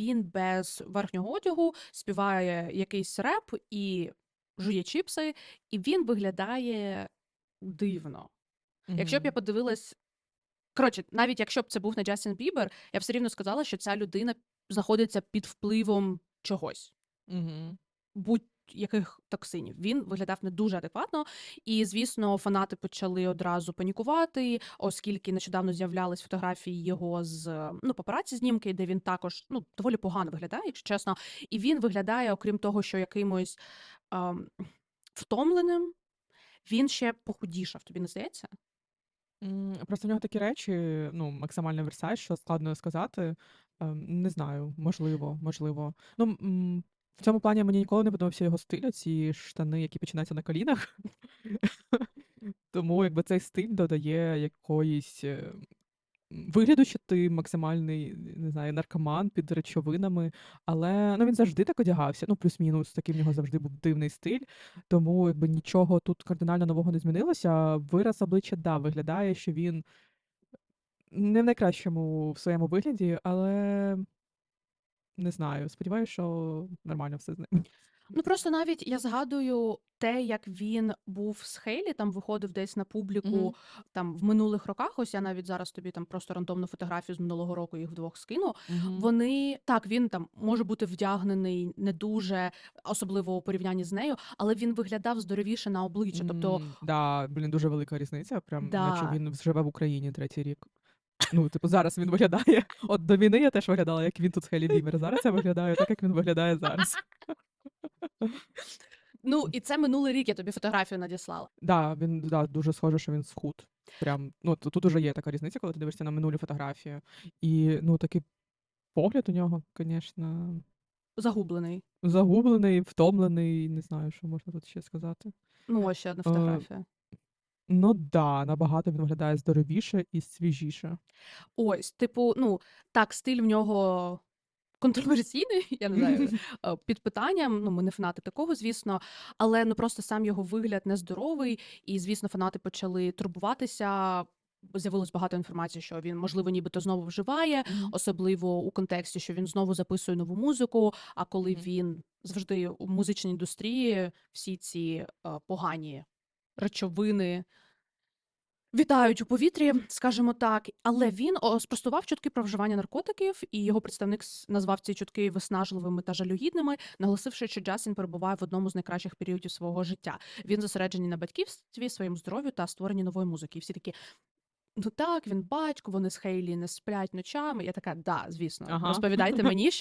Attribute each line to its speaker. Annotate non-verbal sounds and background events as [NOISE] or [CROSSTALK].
Speaker 1: він без верхнього одягу співає якийсь реп і жує чіпси, і він виглядає дивно. Якщо б я подивилась. Коротше, навіть якщо б це був не Джастін Бібер, я б все рівно сказала, що ця людина знаходиться під впливом чогось,
Speaker 2: Мгм.
Speaker 1: Будь-яких токсинів. Він виглядав не дуже адекватно, і звісно, фанати почали одразу панікувати, оскільки нещодавно з'являлись фотографії його з ну, папараці знімки, де він також ну доволі погано виглядає, якщо чесно. І він виглядає, окрім того, що якимось ем, втомленим, він ще похудішав. Тобі не здається?
Speaker 2: Просто в нього такі речі, ну, максимально версаж, що складно сказати. Ем, Не знаю, можливо, можливо. Ну, в цьому плані мені ніколи не подобався його стиль, ці штани, які починаються на колінах. [LAUGHS] Тому якби цей стиль додає якоїсь е, вигляду, що ти максимальний, не знаю, наркоман під речовинами, але ну, він завжди так одягався. Ну, плюс-мінус, такий в нього завжди був дивний стиль. Тому якби нічого тут кардинально нового не змінилося. Вираз обличчя, да, виглядає, що він не в найкращому в своєму вигляді, але не знаю. Сподіваюся, що нормально все з ним.
Speaker 1: Ну просто навіть я згадую те, як він був з Хейлі, там виходив десь на публіку
Speaker 2: Мгм.
Speaker 1: там в минулих роках. Ось я навіть зараз тобі там просто рандомну фотографію з минулого року їх вдвох скину.
Speaker 2: Мгм.
Speaker 1: Вони так, він там може бути вдягнений не дуже, особливо у порівнянні з нею, але він виглядав здоровіше на обличчя. Тобто,
Speaker 2: М, да, блін, дуже велика різниця. Прям наче
Speaker 1: да,
Speaker 2: він живе в Україні третій рік. Ну, типу, зараз він виглядає. От до війни я теж виглядала, як він тут з Хелі Бімер. Зараз я виглядаю так, як він виглядає зараз.
Speaker 1: ну і це минулий рік. Я тобі фотографію надіслала.
Speaker 2: Да, він да, дуже схоже, що він схуд. Прям, ну, тут уже є така різниця, коли ти дивишся на минулі фотографії. І ну, такий погляд у нього, звісно,
Speaker 1: Загублений.
Speaker 2: загублений, втомлений, не знаю, що можна тут ще сказати.
Speaker 1: Ну, ось ще одна
Speaker 2: Е,
Speaker 1: фотографія.
Speaker 2: Ну да, набагато він виглядає здоровіше і свіжіше.
Speaker 1: Ось, типу, ну так, стиль в нього контроверсійний, [LAUGHS] я не знаю, [LAUGHS] е, під питанням. Ну, ми не фанати такого, звісно, але ну просто сам його вигляд нездоровий, і звісно, фанати почали турбуватися. З'явилось багато інформації, що він, можливо, нібито знову вживає,
Speaker 2: Мгм.
Speaker 1: особливо у контексті, що він знову записує нову музику. А коли
Speaker 2: Мгм.
Speaker 1: він завжди у музичній індустрії всі ці е, погані речовини вітають у повітрі, скажімо так. Але він спростував чутки про вживання наркотиків, і його представник назвав ці чутки виснажливими та жалюгідними, наголосивши, що Джастін перебуває в одному з найкращих періодів свого життя. Він зосереджений на батьківстві, своєму здоров'ю та створенні нової музики. І всі такі. Ну так, він батько, вони з Хейлі не сплять ночами. Я така, да, звісно,
Speaker 2: Ага.
Speaker 1: розповідайте мені, що